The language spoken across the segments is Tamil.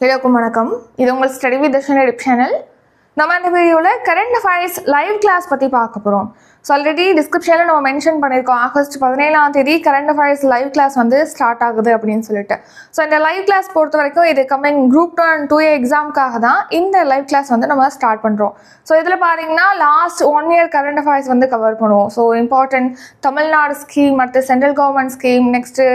எல்லாருக்கும் வணக்கம். இது உங்கள் ஸ்டடி வித் தர்ஷன் எடிப் சேனல் நம்ம இந்த வீடியோவில் கரண்ட் அஃபேர்ஸ் லைவ் கிளாஸ் பற்றி பார்க்க போகிறோம் ஸோ ஆல்ரெடி டிஸ்கிரிப்ஷனில் நம்ம மென்ஷன் பண்ணியிருக்கோம் ஆகஸ்ட் பதினேழாம் தேதி கரண்ட் அஃபேர்ஸ் லைவ் கிளாஸ் வந்து ஸ்டார்ட் ஆகுது அப்படின்னு சொல்லிட்டு. ஸோ இந்த லைவ் கிளாஸ் பொறுத்த வரைக்கும் இது coming group two and two A எக்ஸாமுக்காக தான் இந்த லைவ் கிளாஸ் வந்து நம்ம ஸ்டார்ட் பண்ணுறோம் ஸோ இதில் பார்த்தீங்கன்னா last one year current affairs வந்து கவர் பண்ணுவோம். ஸோ இம்பார்ட்டன்ட் தமிழ்நாடு ஸ்கீம் அடுத்து central government scheme next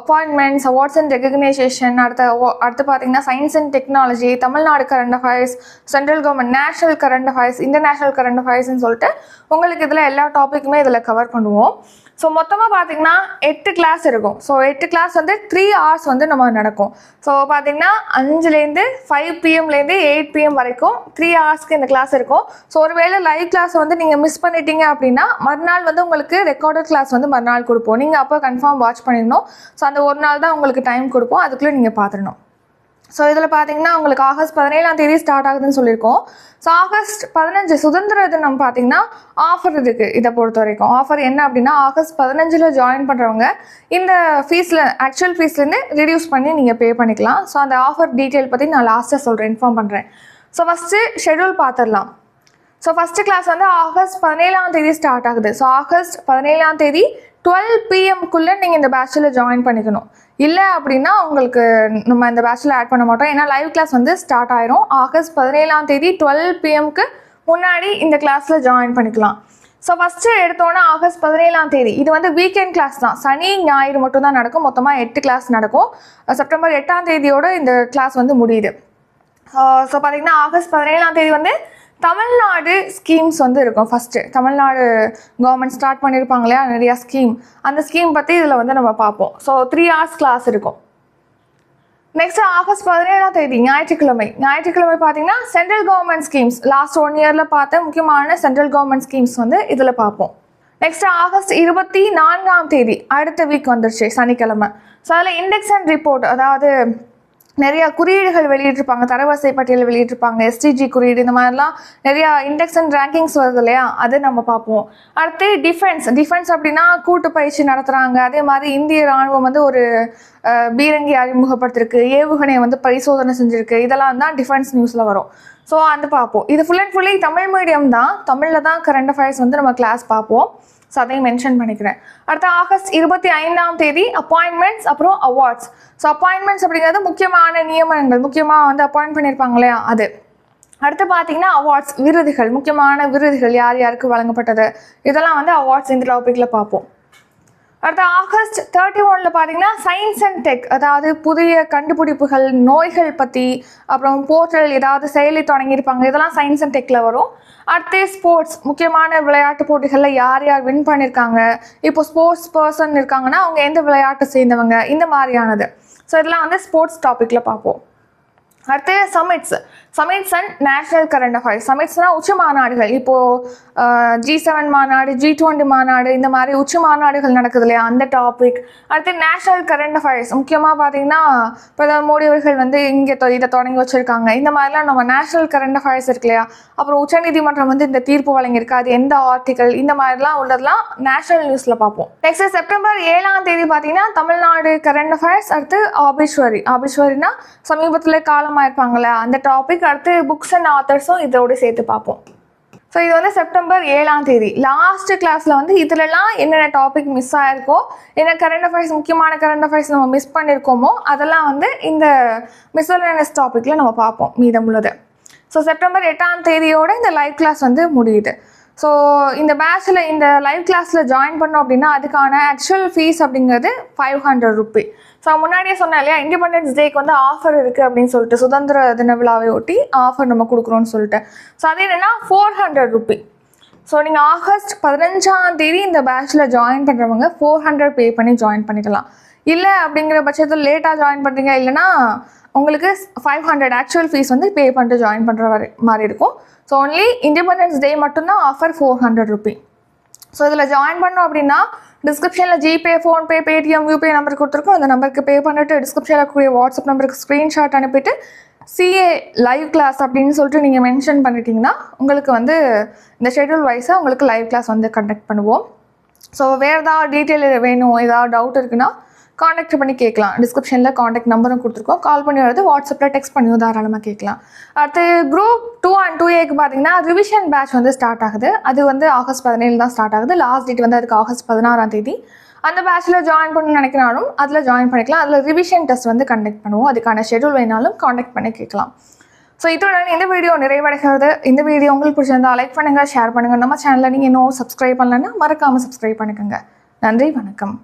appointments awards and recognition அடுத்த அடுத்து பார்த்தீங்கன்னா science and technology Tamil Nadu current affairs central government national current affairs international current அஃபேர்ஸ்ன்னு சொல்லிட்டு உங்களுக்கு இதில் எல்லா டாப்பிக்குமே இதில் கவர் பண்ணுவோம். ஸோ மொத்தமாக பார்த்தீங்கன்னா எட்டு கிளாஸ் இருக்கும். ஸோ எட்டு கிளாஸ் வந்து த்ரீ ஹவர்ஸ் வந்து நம்ம நடக்கும். ஸோ பார்த்தீங்கன்னா அஞ்சுலேருந்து ஃபைவ் பிஎம்லேருந்து எயிட் பிஎம் வரைக்கும் த்ரீ ஹவர்ஸ்க்கு இந்த கிளாஸ் இருக்கும். ஸோ ஒருவேளை லைவ் கிளாஸ் வந்து நீங்கள் மிஸ் பண்ணிட்டீங்க அப்படின்னா மறுநாள் வந்து உங்களுக்கு ரெக்கார்டட் கிளாஸ் வந்து மறுநாள் கொடுப்போம். நீங்கள் அப்போ கன்ஃபார்ம் வாட்ச் பண்ணிடணும். ஸோ அந்த ஒரு நாள் தான் உங்களுக்கு டைம் கொடுப்போம். அதுக்குள்ளே நீங்கள் பார்த்துடணும் ஸோ இதில் பார்த்தீங்கன்னா உங்களுக்கு ஆகஸ்ட் பதினேழாம் தேதி ஸ்டார்ட் ஆகுதுன்னு சொல்லியிருக்கோம். ஸோ ஆகஸ்ட் பதினஞ்சு சுதந்திர தினம் பார்த்தீங்கன்னா ஆஃபர் இருக்குது இதை பொறுத்த வரைக்கும் ஆஃபர் என்ன அப்படின்னா ஆகஸ்ட் பதினஞ்சில் ஜாயின் பண்ணுறவங்க இந்த ஃபீஸில் ஆக்சுவல் ஃபீஸ்லேருந்து ரிடியூஸ் பண்ணி நீங்கள் பே பண்ணிக்கலாம். ஸோ அந்த ஆஃபர் டீட்டெயில் பற்றி நான் லாஸ்ட்டாக சொல்கிறேன் இன்ஃபார்ம் பண்ணுறேன் ஸோ ஃபஸ்ட்டு ஷெட்யூல் பார்த்துடலாம் ஸோ ஃபஸ்ட்டு கிளாஸ் வந்து ஆகஸ்ட் பதினேழாம் தேதி ஸ்டார்ட் ஆகுது. ஸோ ஆகஸ்ட் பதினேழாம் தேதி டுவெல் பிஎம்குள்ளே நீங்கள் இந்த பேட்சில் ஜாயின் பண்ணிக்கணும். இல்லை அப்படின்னா உங்களுக்கு நம்ம இந்த பேட்சில் ஆட் பண்ண மாட்டோம். ஏன்னா லைவ் கிளாஸ் வந்து ஸ்டார்ட் ஆயிரும். ஆகஸ்ட் பதினேழாம் தேதி டுவெல் பிஎம்க்கு முன்னாடி இந்த கிளாஸில் ஜாயின் பண்ணிக்கலாம். ஸோ ஃபஸ்ட்டு எடுத்தோன்னே ஆகஸ்ட் பதினேழாம் தேதி. இது வந்து வீக்கெண்ட் கிளாஸ் தான். சனி ஞாயிறு மட்டும் தான் நடக்கும். மொத்தமாக எட்டு கிளாஸ் நடக்கும். செப்டம்பர் எட்டாம் தேதியோடு இந்த கிளாஸ் வந்து முடியுது. ஸோ பார்த்தீங்கன்னா ஆகஸ்ட் பதினேழாம் தேதி வந்து தமிழ்நாடு ஸ்கீம்ஸ் வந்து இருக்கும். ஃபஸ்ட்டு தமிழ்நாடு கவர்மெண்ட் ஸ்டார்ட் பண்ணியிருப்பாங்க இல்லையா? நிறையா ஸ்கீம் அந்த ஸ்கீம் பற்றி இதில் வந்து நம்ம பார்ப்போம். ஸோ த்ரீ ஹவர்ஸ் கிளாஸ் இருக்கும். நெக்ஸ்ட் ஆகஸ்ட் பதினேழாம் தேதி ஞாயிற்றுக்கிழமை. ஞாயிற்றுக்கிழமை பார்த்தீங்கன்னா central government schemes last one இயரில் பார்த்த முக்கியமான சென்ட்ரல் கவர்மெண்ட் ஸ்கீம்ஸ் வந்து இதில் பார்ப்போம். நெக்ஸ்ட் ஆகஸ்ட் இருபத்தி நான்காம் தேதி அடுத்த வீக் வந்துருச்சு சனிக்கிழமை. ஸோ அதில் இண்டெக்ஸ் அண்ட் ரிப்போர்ட் அதாவது நிறைய குறியீடுகள் வெளியிட்டிருப்பாங்க. தரவரிசை பட்டியல் வெளியிட்டிருப்பாங்க. எஸ்டிஜி குறியீடு இந்த மாதிரிலாம் நிறையா இண்டெக்ஸ் அண்ட் ரேங்கிங்ஸ் வருது இல்லையா? அதை நம்ம பார்ப்போம். அடுத்து டிஃபென்ஸ் டிஃபென்ஸ் அப்படின்னா கூட்டு பயிற்சி நடத்துகிறாங்க அதே மாதிரி இந்திய ராணுவம் வந்து ஒரு பீரங்கி அறிமுகப்படுத்திருக்கு. ஏவுகணையை வந்து பரிசோதனை செஞ்சுருக்கு. இதெல்லாம் தான் டிஃபென்ஸ் நியூஸில் வரும். ஸோ அந்த பார்ப்போம். இது full and fully Tamil medium தான். தமிழில் தான் கரண்ட் அஃபேர்ஸ் வந்து நம்ம கிளாஸ் பார்ப்போம். ஸோ அதையும் மென்ஷன் பண்ணிக்கிறேன். அடுத்த ஆகஸ்ட் இருபத்தி ஐந்தாம் தேதி அப்பாயின்மெண்ட்ஸ் அப்புறம் அவார்ட்ஸ் ஸோ அப்பாயின்மெண்ட்ஸ் அப்படிங்கிறது முக்கியமான நியமனங்கள். முக்கியமாக வந்து அப்பாயின்ட் பண்ணியிருப்பாங்க இல்லையா? அது. அடுத்து பார்த்தீங்கன்னா அவார்ட்ஸ் விருதுகள். முக்கியமான விருதுகள் யார் யாருக்கு வழங்கப்பட்டது? இதெல்லாம் வந்து அவார்ட்ஸ் இந்த டாப்பிக்கில் பார்ப்போம். அடுத்த ஆகஸ்ட் தேர்ட்டி ஒனில் பார்த்தீங்கன்னா சயின்ஸ் அண்ட் டெக் அதாவது புதிய கண்டுபிடிப்புகள் நோய்கள் பற்றி அப்புறம் போர்ட்டல் ஏதாவது செயலி தொடங்கியிருப்பாங்க இதெல்லாம் சயின்ஸ் அண்ட் டெக்கில் வரும். அடுத்து ஸ்போர்ட்ஸ் முக்கியமான விளையாட்டு போட்டிகளில் யார் யார் வின் பண்ணியிருக்காங்க இப்போ ஸ்போர்ட்ஸ் பர்சன் இருக்காங்கன்னா அவங்க எந்த விளையாட்டை சேர்ந்தவங்க இந்த மாதிரியானது. ஸோ இதெல்லாம் வந்து ஸ்போர்ட்ஸ் டாப்பிக்கில் பார்ப்போம் அடுத்து summits summits and national current affairs சமிட்ஸ்னால் உச்சி மாநாடுகள். இப்போது ஜி செவன் மாநாடு ஜி டுவெண்ட்டி மாநாடு இந்த மாதிரி உச்சி மாநாடுகள் நடக்குது இல்லையா? அந்த டாபிக் அடுத்து நேஷனல் கரண்ட் அஃபேர்ஸ் முக்கியமாக பார்த்தீங்கன்னா பிரதமர் மோடி அவர்கள் வந்து இங்கே இதை தொடங்கி வச்சுருக்காங்க. இந்த மாதிரிலாம் நம்ம நேஷனல் கரண்ட் அஃபேர்ஸ் இருக்கு இல்லையா? அப்புறம் உச்சநீதிமன்றம் வந்து இந்த தீர்ப்பு வழங்கியிருக்கு. அது எந்த ஆர்டிக்கல் இந்த மாதிரிலாம் உள்ளதெல்லாம் நேஷனல் நியூஸில் பார்ப்போம் நெக்ஸ்ட் செப்டம்பர் ஏழாம் தேதி பார்த்தீங்கன்னா தமிழ்நாடு கரண்ட் அஃபேர்ஸ் அடுத்து ஆபீஸ்வரி. ஆபீஸ்வரினா சமீபத்தில் இருப்பாங்களா அந்த டாபிக் அடுத்து புக்ஸ் அண்ட் ஆத்தர்ஸும் இதோட சேர்த்து பார்ப்போம். ஸோ இது வந்து செப்டம்பர் ஏழாம் தேதி. லாஸ்ட் கிளாஸில் வந்து இதுலலாம் என்னென்ன டாபிக் மிஸ் ஆகிருக்கோ என்ன கரண்ட் அஃபேர்ஸ் முக்கியமான கரண்ட் அஃபேர்ஸ் நம்ம மிஸ் பண்ணியிருக்கோமோ அதெல்லாம் வந்து இந்த மிஸ்லனஸ் டாப்பிக்கில் நம்ம பார்ப்போம் மீதமுள்ளது. ஸோ செப்டம்பர் எட்டாம் தேதியோடு இந்த லைவ் கிளாஸ் வந்து முடியுது. ஸோ இந்த பேட்சில் இந்த லைவ் கிளாஸில் ஜாயின் பண்ணோம் அப்படின்னா அதுக்கான ஆக்சுவல் ஃபீஸ் அப்படிங்கிறது ஃபைவ் ஹண்ட்ரட் ருபி ஸோ முன்னாடியே சொன்னேன் இல்லையா இண்டிபெண்டன்ஸ் டேக்கு வந்து ஆஃபர் இருக்குது அப்படின்னு சொல்லிட்டு சுதந்திர தின விழாவை ஒட்டி ஆஃபர் நம்ம கொடுக்குறோன்னு சொல்லிட்டு. ஸோ அது என்னென்னா ஃபோர் ஹண்ட்ரட் ருபி ஸோ நீங்கள் ஆகஸ்ட் பதினஞ்சாம் தேதி இந்த பேட்சில் ஜாயின் பண்ணுறவங்க ஃபோர் ஹண்ட்ரட் பே பண்ணி ஜாயின் பண்ணிக்கலாம். இல்லை அப்படிங்கிற பட்சத்தில் லேட்டாக ஜாயின் பண்ணுறீங்க இல்லைன்னா உங்களுக்கு ஃபைவ் ஹண்ட்ரட் ஆக்சுவல் ஃபீஸ் வந்து பே பண்ணிட்டு ஜாயின் பண்ணுற மாதிரி மாதிரி இருக்கும். ஸோ ஒன்லி இண்டிபெண்டன்ஸ் டே மட்டும்தான் offer four hundred rupee so இதில் ஜாயின் பண்ணோம் அப்படின்னா டிஸ்கிரிப்ஷனில் GPay PhonePe Paytm UPI number கொடுத்துருக்கோம். அந்த நம்பருக்கு பே பண்ணிட்டு டிஸ்கிரிப்ஷனில் இருக்கக்கூடிய வாட்ஸ்அப் நம்பருக்கு ஸ்க்ரீன்ஷாட் அனுப்பிட்டு சிஏ லைவ் கிளாஸ் அப்படின்னு சொல்லிட்டு நீங்கள் மென்ஷன் பண்ணிட்டீங்கன்னா உங்களுக்கு வந்து இந்த ஷெட்யூல் வைஸாக உங்களுக்கு லைவ் கிளாஸ் வந்து கண்டக்ட் பண்ணுவோம். ஸோ வேறு ஏதாவது டீட்டெயில் வேணும் ஏதாவது டவுட் இருக்குன்னா காண்டாக்ட் பண்ணி கேட்கலாம். டிஸ்கிரிப்ஷனில் காண்டாக்ட் நம்பரும் கொடுத்துருக்கோம். கால் பண்ணி வருது வாட்ஸ்அப்பில் டெக்ஸ்ட் பண்ணியும் தாராளமாக கேட்கலாம். அடுத்து குரூப் டூ அண்ட் டூ ஏக்கு பார்த்தீங்கன்னா ரிவிஷன் பேட்ச் வந்து ஸ்டார்ட் ஆகுது. அது வந்து ஆகஸ்ட் பதினேழு தான் ஸ்டார்ட் ஆகுது. லாஸ்ட் டேட் வந்து அதுக்கு ஆகஸ்ட் பதினாறாம் தேதி. அந்த பேட்ச்சில் ஜாயின் பண்ணணும்னு நினைக்கிறாலும் அதில் ஜாயின் பண்ணிக்கலாம். அதில் ரிவிஷன் டெஸ்ட் வந்து கண்டக்ட் பண்ணுவோம். அதுக்கான ஷெடியூல் வேணாலும் காண்டாக்ட் பண்ணி கேட்கலாம். ஸோ இதுடன் இந்த வீடியோ நிறைவடைகிறது. இந்த வீடியோ உங்களுக்கு பிடிச்சிருந்தா லைக் பண்ணுங்கள் ஷேர் பண்ணுங்கள் நம்ம சேனலில் நீங்கள் இன்னும் சப்ஸ்கிரைப் பண்ணலன்னா மறக்காமல் சப்ஸ்கிரைப் பண்ணிக்கோங்க. நன்றி வணக்கம்.